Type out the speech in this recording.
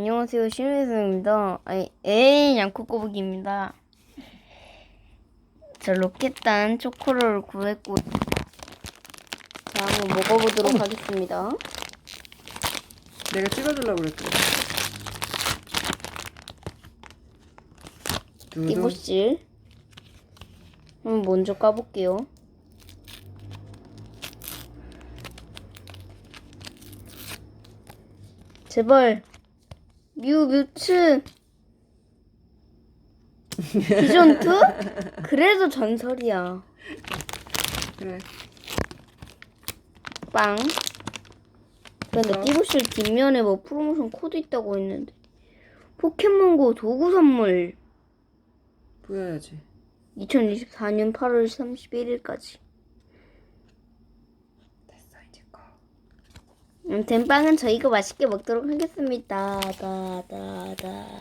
안녕하세요 신우혜성입니다. 아니 에이 양코꼬북입니다. 저 로켓단 초코를 구했고 자 한번 먹어보도록 하겠습니다. 내가 찍어주려고 그랬더니. 띠부실 한번 먼저 까볼게요. 제발 뮤 뮤츠 비전 2? 그래도 전설이야. 그래. 빵. 근데? 띠부실 뒷면에 뭐 프로모션 코드 있다고 했는데 포켓몬고 도구 선물 보여야지. 2024년 8월 31일까지. 됐어 이제 거. 아무튼 빵은 저희가 맛있게 먹도록 하겠습니다. 다다다.